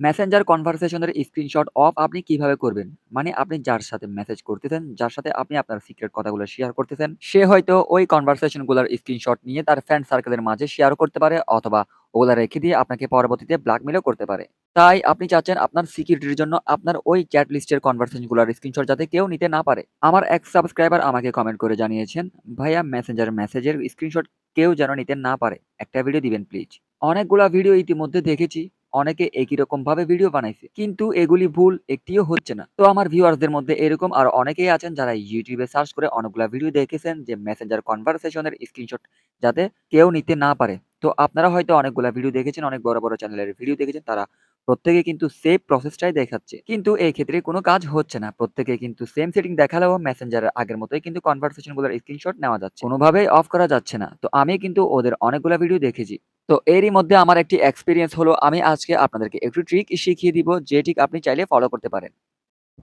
Messenger কনভারসেশনের screenshot of আপনি কীভাবে করবেন? মানে আপনি যার সাথে মেসেজ করতেছেন, যার সাথে আপনি আপনার সিক্রেট কথাগুলো শেয়ার করতেছেন, সে হয়তো ওই কনভারসেশনগুলার স্ক্রিনশট নিয়ে তার ফ্রেন্ড সার্কেলের মাঝে শেয়ার করতে পারে অথবা ওগুলা রেখে দিয়ে আপনাকে পরবর্তীতে ব্ল্যাকমেইলও করতে পারে। তাই আপনি চাচ্ছেন আপনার সিকিউরিটির জন্য আপনার ওই চ্যাট লিস্টের কনভারসেশনগুলার স্ক্রিনশট যাতে কেউ নিতে না পারে। আমার এক সাবস্ক্রাইবার আমাকে কমেন্ট করে জানিয়েছেন, "ভাইয়া মেসেঞ্জার মেসেজের স্ক্রিনশট কেউ যেন নিতে না পারে। একটা ভিডিও দিবেন প্লিজ।" অনেকগুলা ভিডিও ইতিমধ্যে দেখেছি। অনেকে একই রকম ভাবে ভিডিও বানাইছে। কিন্তু এগুলি ভুল একটিও হচ্ছে না। তো আমার ভিউয়ার্সদের মধ্যে এরকম আর অনেকেই আছেন যারা ইউটিউবে সার্চ করে অনেকগুলা ভিডিও দেখেছেন যে মেসেঞ্জার কনভারসেশনের স্ক্রিনশট যাতে কেউ নিতে না পারে। তো আপনারা হয়তো অনেকগুলা ভিডিও দেখেছেন, অনেক বড়, বড় চ্যানেলের ভিডিও দেখেছেন। তারা প্রত্যেকে কিন্তু সেম প্রসেসটাই দেখাচ্ছে। কিন্তু এই ক্ষেত্রে কোনো কাজ হচ্ছে না। প্রত্যেকে কিন্তু সেম সেটিং দেখালেও মেসেঞ্জারের আগের মতোই কিন্তু কনভারসেশনগুলার স্ক্রিনশট নেওয়া যাচ্ছে। কোনোভাবেই অফ করা যাচ্ছে না। তো আমি কিন্তু ওদের অনেকগুলো ভিডিও দেখেছি। তো এরই মধ্যে আমার একটি এক্সপিরিয়েন্স হলো, আমি আজকে আপনাদেরকে একটু ট্রিক শিখিয়ে দিব, যে ঠিক আপনি চাইলে ফলো করতে পারেন।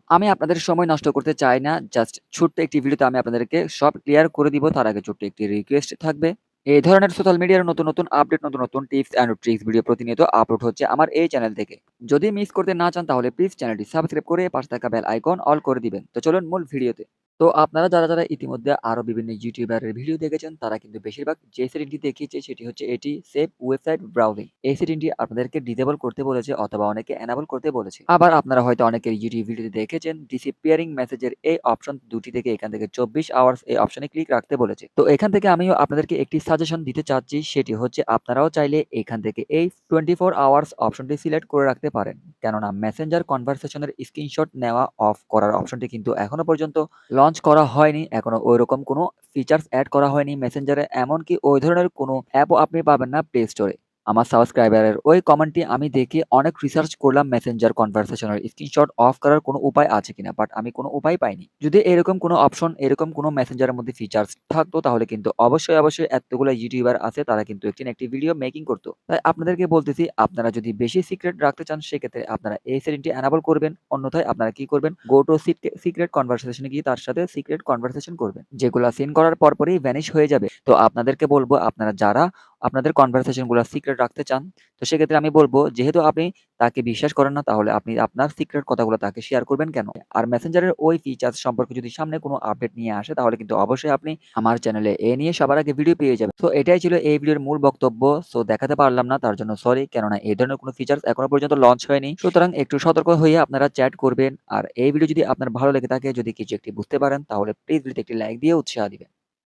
আমি আপনাদের সময় নষ্ট করতে চাই না। জাস্ট ছোট্ট একটি ভিডিওতে আমি আপনাদেরকে সব ক্লিয়ার করে দিব। তার আগে ছোট্ট একটি রিকোয়েস্ট থাকবে। এই ধরনের সোশ্যাল মিডিয়ার নতুন, নতুন আপডেট, নতুন, নতুন টিপস অ্যান্ড ট্রিক্স ভিডিও প্রতিনিয়ত আপলোড হচ্ছে আমার এই চ্যানেল থেকে। যদি মিস করতে না চান তাহলে প্লিজ চ্যানেলটি সাবস্ক্রাইব করে পাশে থাকা বেল আইকন অল করে দিবেন। তো চলুন মূল ভিডিওতে। তো আপনারা যারা, যারা ইতিমধ্যে আরও বিভিন্ন ইউটিউবারের ভিডিও দেখেছেন তারা কিন্তু বেশিরভাগ যে সেটিংটি দেখিয়েছে সেটি হচ্ছে এটি সেভ ওয়েবসাইট ব্রাউজিং। এই সেটিংটি আপনাদেরকে ডিসেবল করতে বলেছে অথবা অনেকে এনেবল করতে বলেছে। আবার আপনারা হয়তো অনেকের ইউটিউব ভিডিওতে দেখেছেন ডিসঅ্যাপিয়ারিং মেসেজের এই অপশন দুটি থেকে এখান থেকে 24 আওয়ার্স এই অপশনে ক্লিক রাখতে বলেছে। তো এখান থেকে আমিও আপনাদেরকে একটি সাজেশন দিতে চাচ্ছি সেটি হচ্ছে আপনারাও চাইলে এখান থেকে এই 24 আওয়ার্স অপশনটি সিলেক্ট করে রাখতে পারেন। কেননা মেসেঞ্জার কনভারসেশনের স্ক্রিনশট নেওয়া অফ করার অপশনটি কিন্তু এখনও পর্যন্ত লঞ্চ করা হয়নি। এখনও রকম কোনো ফিচার্স অ্যাড করা হয়নি মেসেঞ্জারে। এমনকি ওই ধরনের কোনো অ্যাপও আপনি পাবেন না প্লে স্টোরে। আমার সাবস্ক্রাইবারের ওই কমেন্টটি আমি দেখে অনেক রিসার্চ করলাম মেসেঞ্জার কনভারসেশনের স্ক্রিনশট অফ করার কোনো উপায় আছে কিনা। বাট আমি কোনো উপায় পাইনি। যদি এরকম কোনো অপশন এরকম কোনো মেসেঞ্জারের মধ্যে ফিচার্স থাকতো তাহলে কিন্তু অবশ্যই, অবশ্যই এতগুলা ইউটিউবার আছে তারা কিন্তু একটি একটি ভিডিও মেকিং করতো তাই আপনাদেরকে বলতেছি আপনারা যদি বেশি সিক্রেট রাখতে চান সেক্ষেত্রে আপনারা এই সেটিংটি অ্যানাবল করবেন। অন্যথায় আপনারা কি করবেন গো টু সিক্রেট কনভারসেশন গিয়ে তার সাথে সিক্রেট কনভারসেশন করবেন। যেগুলা সিন করার পরপরই ভ্যানিশ হয়ে যাবে। তো আপনাদেরকে বলব আপনারা যারা আপনাদের কনভারসেশনগুলা সিক্রেট রাখতে চান, তো সেক্ষেত্রে আমি বলব, যেহেতু আপনি তাকে বিশ্বাস করেন না, তাহলে আপনি আপনার সিক্রেট কথাগুলো তাকে শেয়ার করবেন কেন? আর মেসেঞ্জারের ওই ফিচারস সম্পর্কে যদি সামনে কোনো আপডেট নিয়ে আসে, তাহলে কিন্তু অবশ্যই আপনি আমার চ্যানেলে এ নিয়ে সবার আগে ভিডিও পেয়ে যাবেন। তো এটাই ছিল এই ভিডিওর মূল বক্তব্য। সো দেখাতে পারলাম না, তার জন্য সরি। কেননা এই ধরনের কোনো ফিচার্স এখনও পর্যন্ত লঞ্চ হয়নি। সুতরাং একটু সতর্ক হয়ে আপনারা চ্যাট করবেন। আর এই ভিডিও যদি আপনার ভালো লেগে থাকে, যদি কিছু একটি বুঝতে পারেন, তাহলে প্লিজ ভিডিওতে একটি লাইক দিয়ে উৎসাহ দিবেন।